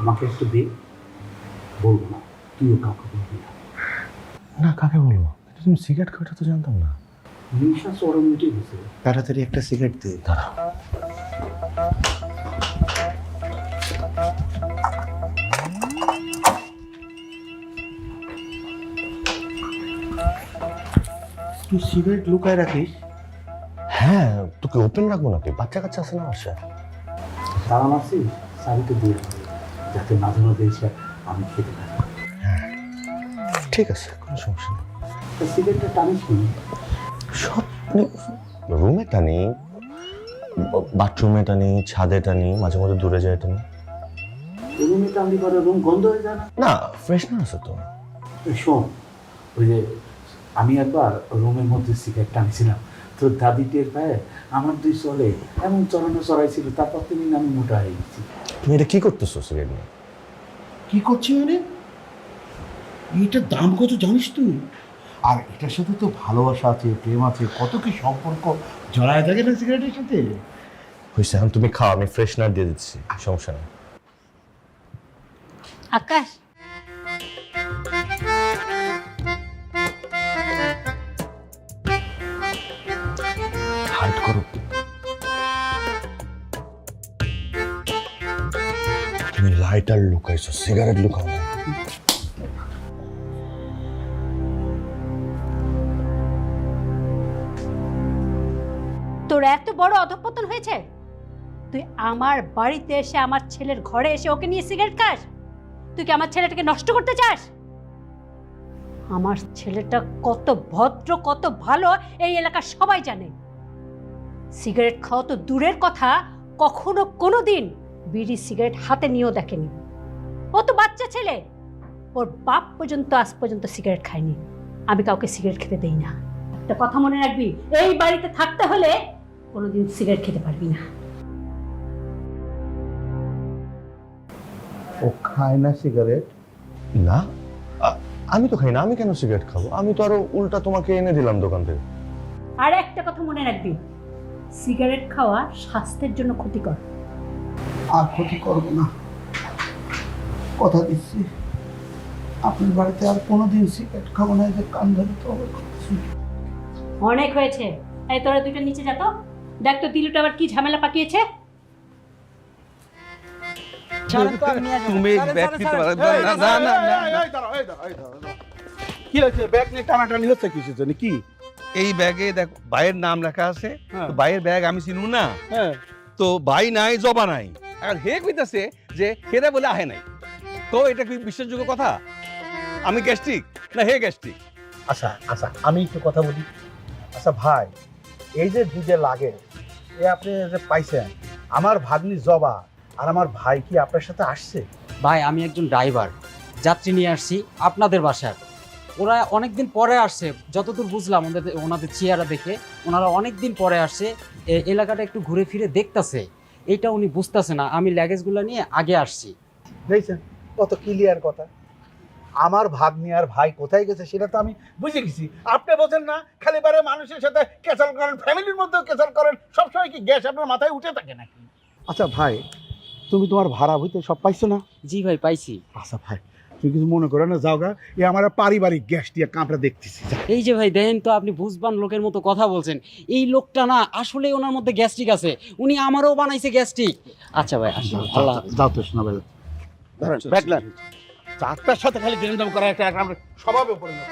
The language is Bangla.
আমাকে একটু দে। বলব না। তুইও কাউকে বলবি না। না কাকে বলব? কিন্তু তুমি সিগারেট খাওয়াটা তো জানতাম না। নিঃশ্বাস ওরম মিটে গেছে তাড়াতাড়ি একটা সিগারেট দে। দাঁড়া তুই সিগারেট লুকায় রাখিস? হ্যাঁ তোকে ওপেন রাখব নাকি? বাচ্চা কাচ্চা আছে না বাসায়? তারা মারছি শাড়িতে দিয়ে যাতে মাঝে মাঝে এসে আমি খেতে পারি। ঠিক আছে কোনো সমস্যা নেই। সিগারেটটা টানিস নি সব রুমে টানি বাথরুমে টানি ছাদে টানি মাঝে মাঝে দূরে যায় টানি। রুমে টানলি পরে রুম গন্ধ হয়ে যায় না? না ফ্রেশনার আছে তো। শোন ওই যে আমি একবার রুমের মধ্যে সিগারেট টানছিলাম তো দাদি টের পায় আমার দুই চলে এমন চড়ানো চড়াইছিল তারপর তিনি আমি মোটা হয়ে গেছি। তুমি এটা কি করতেছো সিগারেট নিয়ে? কি করছি মানে? এটার দাম কত জানিস তুই? আর এটার সাথে তো ভালোবাসা আছে প্রেম আছে কত কি সম্পর্ক জড়ায় থাকে না সিগারেটের সাথে? হয়েছে এখন তুমি খাও আমি ফ্রেশনার দিয়ে দিচ্ছি সমস্যা নেই। আকাশ। হার্ট করো লাইটার লুকাইছো, সিগারেট লুকাও না। তোর এত বড় অধঃপতন হয়েছে? তুই আমার বাড়িতে এসে আমার ছেলের ঘরে এসে ওকে নিয়ে সিগারেট খাস? তুই কি আমার ছেলেটাকে নষ্ট করতে চাস? আমার ছেলেটা কত ভদ্র, কত ভালো, এই এলাকার সবাই জানে। সিগারেট খাওয়া তো দূরের কথা, কখনো কোনো দিন বিড়ি সিগারেট হাতে নিয়েও দেখেনি। ও তো বাচ্চা ছেলে। ওর বাপ পর্যন্ত আজ পর্যন্ত সিগারেট খায়নি। আমি কাউকে সিগারেট খেতে দেই না। একটা কথা মনে রাখবি এই বাড়িতে থাকতে হলে কোনোদিন সিগারেট খেতে পারবি না। ও খায় না সিগারেট? না? আমি তো খাই না আমি কেন সিগারেট খাব? আমি তো আরও উল্টা তোমাকে এনে দিলাম দোকান থেকে। আর একটা কথা মনে রাখবি সিগারেট খাওয়া স্বাস্থ্যের জন্য ক্ষতিকর। আর ক্ষতি করব না। কথা দিচ্ছি আপনার বাড়িতে আর কোনোদিন সিগারেট খাব না যে কান ধরে তো অনেক হয়েছে। এই তোরা দুইটা নিচে যা তো। দেখ তো দিলুটা আবার কি ঝামেলা পাকিয়েছে। তুমি ব্যাগ নিতে পারো না না না না কি হয়েছে? ব্যাগ নিয়ে টানাটানি হচ্ছে কিসের জন্য? কি? এই ব্যাগে দেখ ভাইয়ের নাম লেখা আছে। হ্যাঁ। ভাইয়ের ব্যাগ আমি চিনু না। হ্যাঁ। তো ভাই নাই জবা নাই। আর হে কইতাছে যে হেরে বলে আহে নাই। তো এটা কি বিশ্বাসযোগ্য কথা? আমি গ্যাস্ট্রিক? না হে গ্যাস্ট্রিক? আচ্ছা আচ্ছা আমি একটু কথা বলি। আচ্ছা ভাই এই যে দুধে লাগে এ আপনি যে পাইছেন আমার ভাগ্নি জবা আর আমার ভাই কি আপনার সাথে আসছে? ভাই আমি একজন ড্রাইভার যাত্রী নিয়ে আসছি আপনাদের বাসার ওরা অনেক দিন পরে আসছে যতদূর বুঝলাম ওদের ওনাদের চেয়ারা দেখে ওনারা অনেক দিন পরে আসছে এ- এলাকাটা একটু ঘুরে ফিরে দেখতাছে। এইটা উনি বুঝতেছে না আমি ল্যাগেজগুলো নিয়ে আগে আসছি। দেখছেন কত ক্লিয়ার কথা। আমার ভাগ্নি আর ভাই কোথায় গেছে সেটা তো আমি বুঝে গেছি। আপনি বলছেন না খালি বারে মানুষের সাথে কেচাল করেন ফ্যামিলির মধ্যেও কেচাল করেন সবসময় কি গ্যাস আপনার মাথায় উঠে থাকে নাকি? আচ্ছা ভাই তুমি তোমার ভাড়া হইতে সব পাইছো না? জি ভাই পাইছি। আচ্ছা ভাই তুমি কিছু মনে করো না যাও গা। এ আমার পারিবারিক গ্যাস দিয়ে কাঁপড়া দেখতেছি এই যে ভাই দেখেন তো আপনি বুঝবান লোকের মতো কথা বলছেন। এই লোকটা না আসলে ওনার মধ্যে গ্যাস্ট্রিক আছে। উনি আমারও বানাইছে গ্যাস্ট্রিক। আচ্ছা ভাই আসি যাও, আল্লাহ যাও, তো শোনা ভাই। ব্যাগলার সাথে খালি জেনে করা একটা স্বভাবে পরিণত।